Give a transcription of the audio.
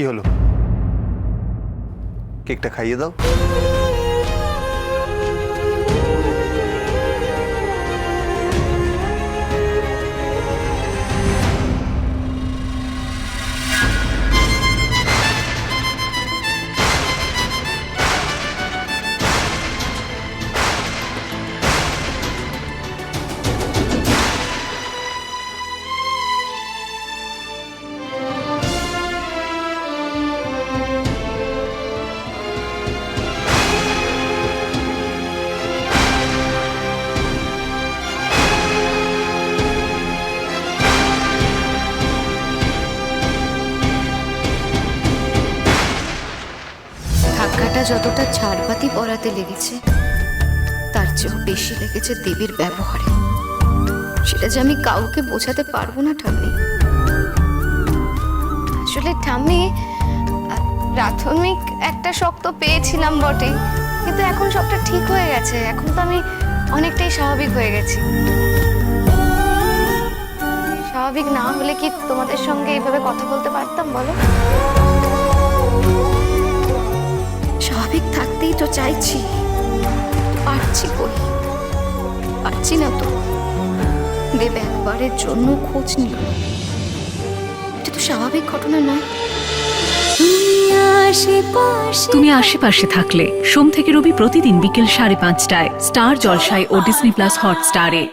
কি হলো? কেকটা খাইয়ে দাও। ধাক্কাটা যতটা ছাড়পাতি পরাতে লেগেছে, তার চেয়েও বেশি লেগেছে দেবীর ব্যবহারে। সেটা যে আমি কাউকে বোঝাতে পারব না, ঠাম্মি। আসলে ঠাম্মি, প্রাথমিক একটা শখ তো পেয়েছিলাম বটে, কিন্তু এখন সবটা ঠিক হয়ে গেছে। এখন তো আমি অনেকটাই স্বাভাবিক হয়ে গেছি। স্বাভাবিক না হলে কি তোমাদের সঙ্গে এইভাবে কথা বলতে পারতাম, বলো? তো চাইছি। পারছি কই? পারছি না তো। দেব একবারের জন্য খোঁজ নিল এটা তো স্বাভাবিক ঘটনা নয়। তুমি আশেপাশে থাকলে সোম থেকে রবি প্রতিদিন বিকেল সাড়ে পাঁচটায় স্টার জলসায় ও ডিসনি প্লাস হটস্টারে।